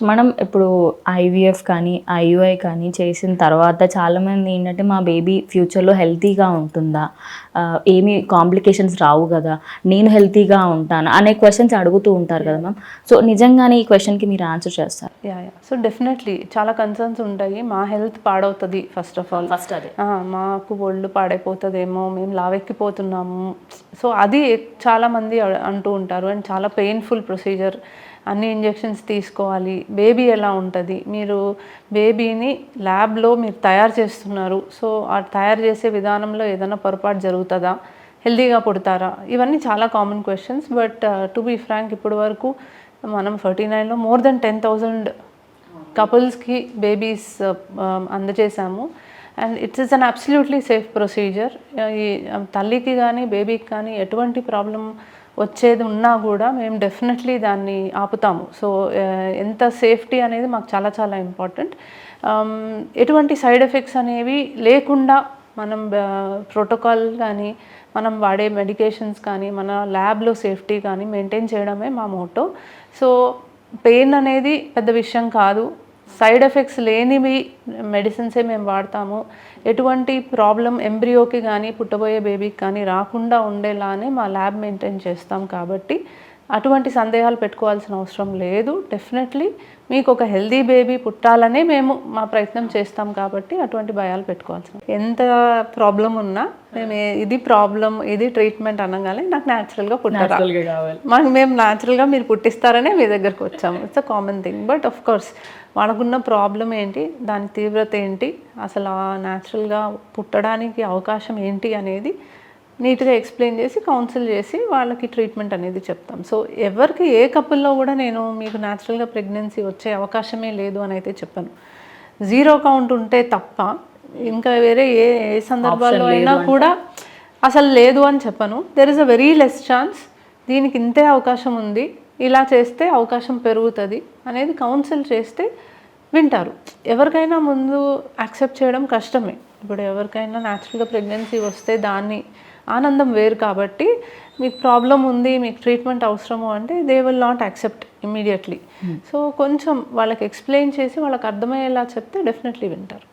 So మనం ఇప్పుడు IVF కానీ ఐయుఐ కానీ చేసిన తర్వాత చాలామంది ఏంటంటే మా బేబీ ఫ్యూచర్లో హెల్తీగా ఉంటుందా? ఏమీ కాంప్లికేషన్స్ రావు కదా నేను హెల్తీగా ఉంటాను అనే క్వశ్చన్స్ అడుగుతూ ఉంటారు కదా మ్యామ్. సో నిజంగానే ఈ క్వశ్చన్కి మీరు ఆన్సర్ చేస్తారు. Yeah yeah. సో డెఫినెట్లీ చాలా కన్సర్న్స్ ఉంటాయి. మా హెల్త్ పాడవుతుంది ఫస్ట్ ఆఫ్ ఆల్. ఫస్ట్ అదే. మాకు ఒళ్ళు పాడైపోతుందేమో మేము లావెక్కిపోతున్నాము. సో అది చాలామంది అంటూ ఉంటారు. అండ్ చాలా పెయిన్ఫుల్ ప్రొసీజర్ అన్ని ఇంజెక్షన్స్ తీసుకోవాలి. బేబీ ఎలా ఉంటుంది? మీరు బేబీని ల్యాబ్లో మీరు తయారు చేస్తున్నారు. సో ఆ తయారు చేసే విధానంలో ఏదైనా పొరపాటు జరుగుతుందా? హెల్తీగా పుడతారా? ఇవన్నీ చాలా common questions. But to be frank ఇప్పటి వరకు మనం ఫార్టీ నైన్లో మోర్ దెన్ టెన్ థౌజండ్ కపుల్స్కి babies uh, um, అందజేశాము. And it's is an absolutely safe procedure. ఈ um, తల్లికి కానీ బేబీకి కానీ ఎటువంటి ప్రాబ్లం వచ్చేది ఉన్నా కూడా మేము డెఫినెట్లీ దాన్ని ఆపుతాము. సో uh, ఎంత సేఫ్టీ అనేది మాకు చాలా చాలా ఇంపార్టెంట్ um, ఎటువంటి సైడ్ ఎఫెక్ట్స్ అనేవి లేకుండా మనం uh, ప్రోటోకాల్ కానీ మనం వాడే మెడికేషన్స్ కానీ మన ల్యాబ్లో సేఫ్టీ కానీ మెయింటైన్ చేయడమే మా మోటో సో పెయిన్ అనేది పెద్ద విషయం కాదు. సైడ్ ఎఫెక్ట్స్ లేనివి మెడిసిన్సే మేము వాడతాము. ఎటువంటి ప్రాబ్లం ఎంబ్రియోకి కానీ పుట్టబోయే బేబీకి కానీ రాకుండా ఉండేలానే మా ల్యాబ్ మెయింటైన్ చేస్తాం కాబట్టి అటువంటి సందేహాలు పెట్టుకోవాల్సిన అవసరం లేదు. డెఫినెట్లీ మీకు ఒక హెల్దీ బేబీ పుట్టాలనే మేము మా ప్రయత్నం చేస్తాం కాబట్టి అటువంటి భయాలు పెట్టుకోవాల్సిన ఎంత ప్రాబ్లం ఉన్నా మేము ఇది ప్రాబ్లం ఇది ట్రీట్మెంట్ అనగానే నాకు న్యాచురల్గా పుట్టారా? కావాలి. మాకు మేము న్యాచురల్గా మీరు పుట్టిస్తారనే మీ దగ్గరకు వచ్చాము. It's a common thing but of course వాళ్ళకున్న ప్రాబ్లం ఏంటి? దాని తీవ్రత ఏంటి? అసలు ఆ న్యాచురల్గా పుట్టడానికి అవకాశం ఏంటి అనేది నీట్గా ఎక్స్ప్లెయిన్ చేసి కౌన్సిల్ చేసి వాళ్ళకి ట్రీట్మెంట్ అనేది చెప్తాం. సో ఎవరికి ఏ కపుల్లో కూడా నేను మీకు న్యాచురల్గా ప్రెగ్నెన్సీ వచ్చే అవకాశమే లేదు అని అయితే చెప్పాను. జీరో కౌంట్ ఉంటే తప్ప ఇంకా వేరే ఏ ఏ సందర్భాల్లో అయినా కూడా అసలు లేదు అని చెప్పను. There is a very less chance దీనికి ఇంతే అవకాశం ఉంది ఇలా చేస్తే అవకాశం పెరుగుతుంది అనేది కౌన్సిల్ చేస్తే వింటారు. ఎవరికైనా ముందు యాక్సెప్ట్ చేయడం కష్టమే. ఇప్పుడు ఎవరికైనా న్యాచురల్గా ప్రెగ్నెన్సీ వస్తే దాన్ని ఆనందం వేరు కాబట్టి మీకు ప్రాబ్లం ఉంది మీకు ట్రీట్మెంట్ అవసరము అంటే they will not accept immediately so కొంచెం వాళ్ళకి ఎక్స్ప్లెయిన్ చేసి వాళ్ళకి అర్థమయ్యేలా చెప్తే డెఫినెట్లీ వింటారు.